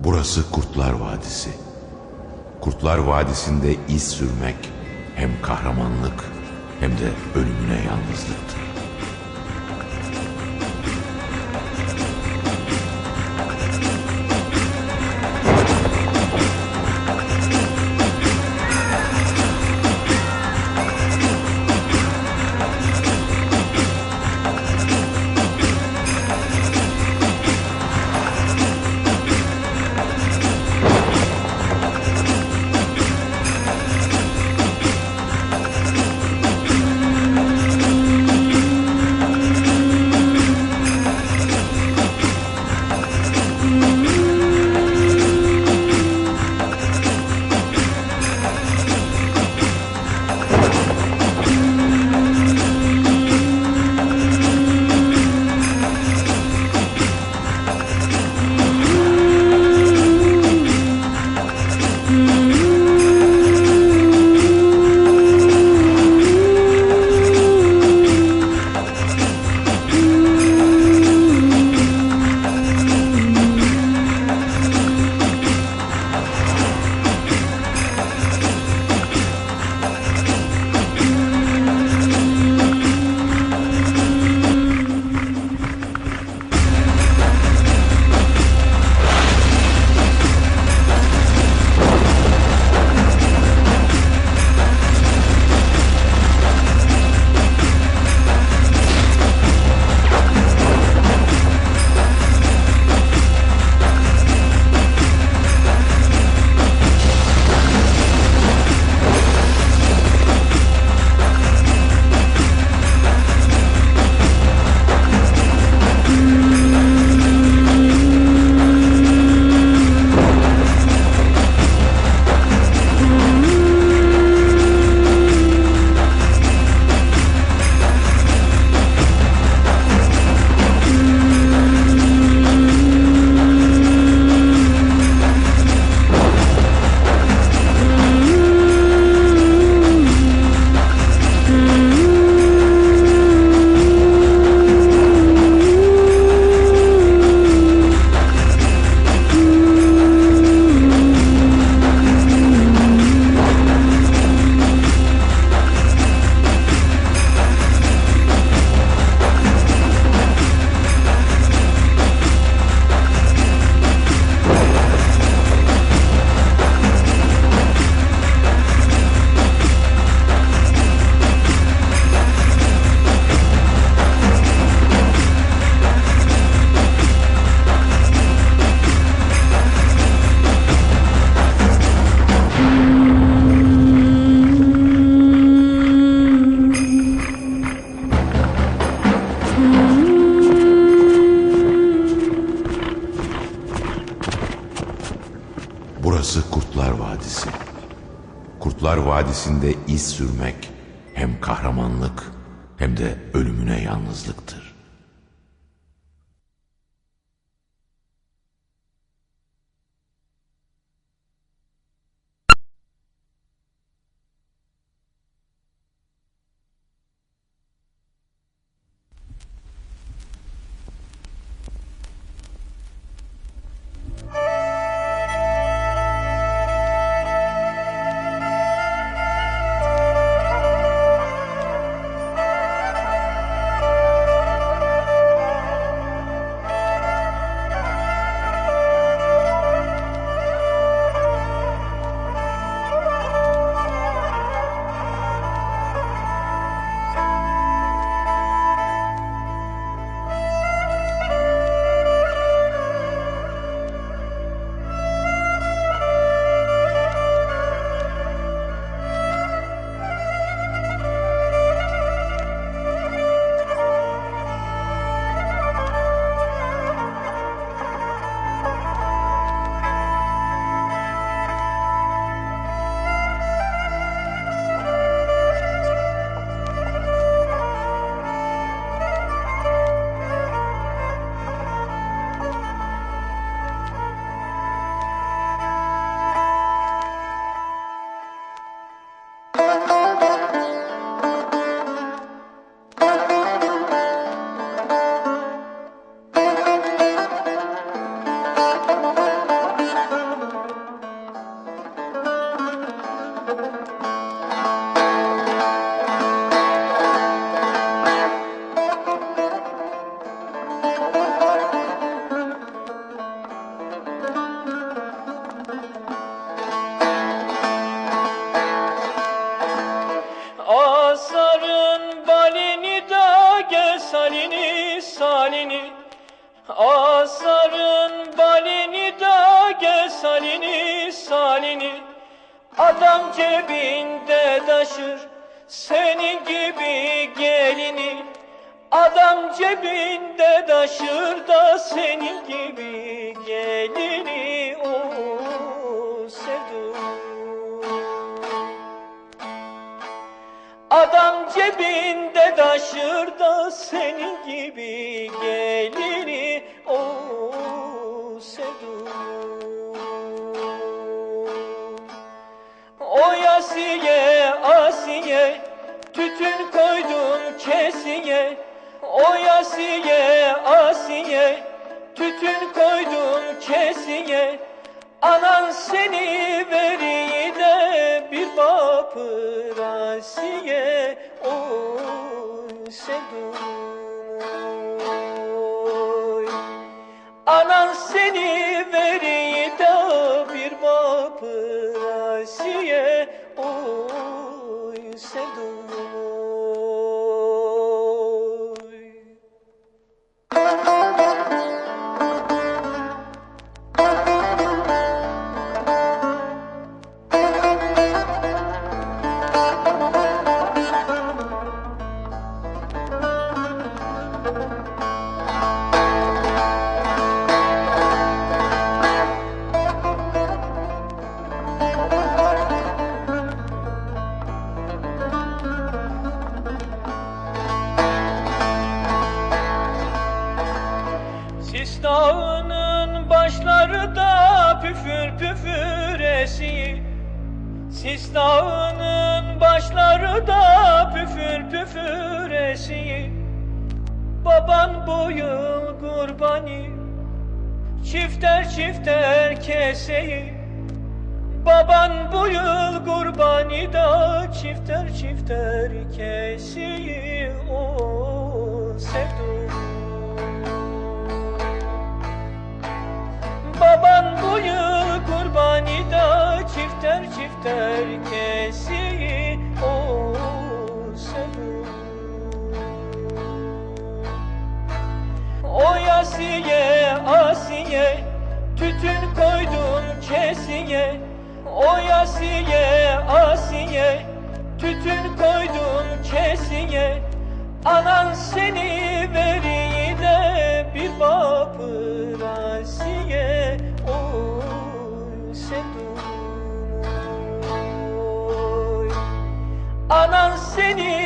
Burası Kurtlar Vadisi. Kurtlar Vadisi'nde iz sürmek hem kahramanlık hem de ölümüne yalnızlıktır. Burası Kurtlar Vadisi. Kurtlar Vadisi'nde iz sürmek hem kahramanlık hem de ölümüne yalnızlıktır. Salini Asarın balini da gel salini salini Adam cebinde taşır senin gibi gelini. Adam cebinde taşır da senin gibi gelini cebinde taşır da senin gibi gelini o sevdum O yasiye asiye tütün koydum kesiye. O yasiye asiye tütün koydum kesiye. Anan seni veriyi de bir vapır asiye O sevdum oy. Anan seni veriyi püfür püfür esiyor Sis dağının başları da püfür püfür esiyor Baban bu yıl kurbani Çifter çifter keseyi. Baban bu yıl kurbani da çifter çifter keseyi. O sevdum çifter kesiyi o yasiye asiye tütün koydum kesiye. O yasiye asiye tütün koydum kesiye. Anan seni veriyi Anan seni